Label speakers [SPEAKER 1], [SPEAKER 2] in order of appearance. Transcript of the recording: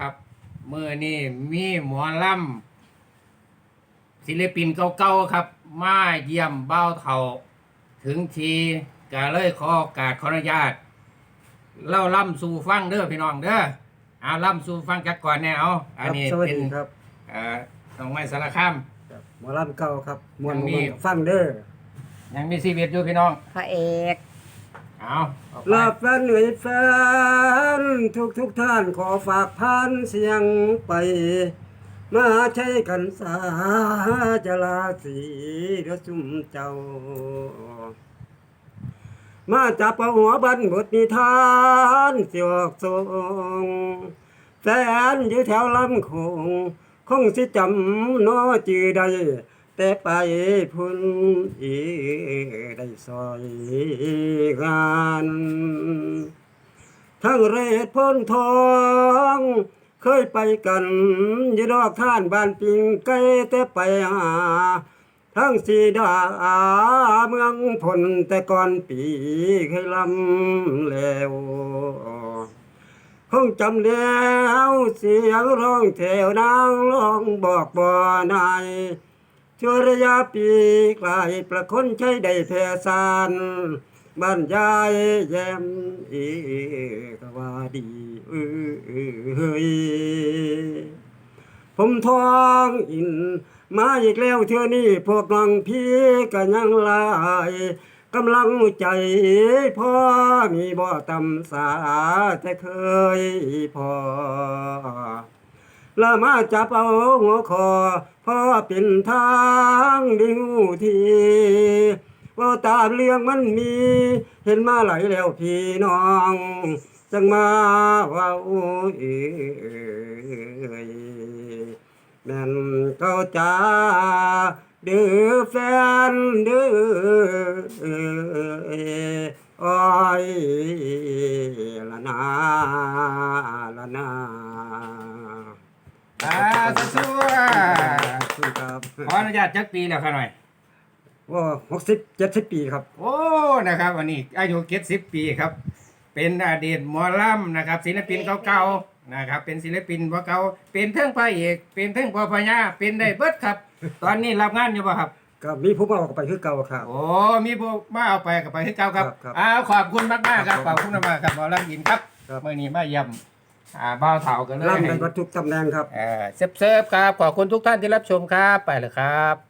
[SPEAKER 1] ครับมือนี่มีหมอลำศิลปินเก่าๆครับ มาเยี่ยมเบ้าเท่าถึงทีก็เลยขอโอกาสขออนุญาตเล่าล่ำสู่ฟังเด้อพี่น้องเด้อเอาล่ำสู่ฟังจักก่อนแน่เอาอันนี้
[SPEAKER 2] ครับสวัส
[SPEAKER 1] เป็น
[SPEAKER 2] ดีครับ
[SPEAKER 1] เอ่อน้องไม้สารคาม
[SPEAKER 2] ครับหมอลำเก่าครับมวน
[SPEAKER 1] ยังมี
[SPEAKER 2] มวนฟังเด้อ
[SPEAKER 1] ยังมีชีวิตอยู่พี่น้อง
[SPEAKER 3] พระเอก
[SPEAKER 1] เอาออกไป
[SPEAKER 2] ลาแฟนหนื่อยแฟน ทุกทุกท่านขอฝากพันเสียงไป มาใช้กันสาจะลาสีเดือซุ่มเจ้า มาจับเอาหัวบันบทนิทานเสียกทรงแฟนอยู่แถวลำคงคงสิจำน้อจือใด แต่ไปพุ่นอีได้ซอยงานทั้งเรศพ้นทอง เคยไปกันยี่ดอกท่านบ้านปิงไกลแต่ไปหาทั้งสีดาเมืองพลแต่ก่อนปีเคยลำแล้วคงจำแล้วเสียงร้องแถวนางร้องบอกบ่นาย ชั่วระยะปีกลายประคนใช้ได้แพร่สานบ้านยายแย้มอีกว่าดีเอ้ยผมทองอิน มาอีกแล้วเท่านี้พวกน้องพี่ก็ยังลายกำลังใจพ่อมีบ่ตำสาแต่เคยพอ ละมาจับเอาหัวคอพ่อเป็นทางดิวทีว่าตามเรื่องมันมี เห็นมาไหลแล้วพี่น้อง จังมาว่าเอ้ยแม่นเก้าจ้าเดือแฟนเดืออ้อยละนาละนา
[SPEAKER 1] อ่าสู้
[SPEAKER 2] ขอบคุณครับ
[SPEAKER 1] ๆขออนุญาตจักปีแล้วค่ะหน่อย
[SPEAKER 2] ว่าหกสิบเจ็ดสิบปีครับ
[SPEAKER 1] โอ้ นะครับวันนี้อายุเจ็ดสิบปีครับ เป็นอดีตหมอลำนะครับ ศิลปินเก่าๆนะครับ เป็นศิลปินเก่าๆเป็นเทิงพระเอกเป็นเทิงพ่อพญาเป็นได้เบิดครับ ตอนนี้รับงานอยู่ป่ะครับ
[SPEAKER 2] ก็มีผู้มาออกไปคือเก่าครับ
[SPEAKER 1] โอ้ มีผู้มาเอาไปกับไปให้เก่าครับ
[SPEAKER 2] ครับครับ
[SPEAKER 1] อ้าวขอบคุณมากมากๆครับ
[SPEAKER 2] ค
[SPEAKER 1] ข
[SPEAKER 2] รั
[SPEAKER 1] อ
[SPEAKER 2] บบผม
[SPEAKER 1] คุณมากๆครับหมอลำยินครับ
[SPEAKER 2] ครับ
[SPEAKER 1] เมื่อนี้มาเยี่ยม อ่าบ้าวเถากันเลย
[SPEAKER 2] ร่ำในวัตถุกตำแหน่งครับ
[SPEAKER 1] เออเซฟๆครับ ขอบคุณทุกท่านที่รับชมครับ ไปเลยครับ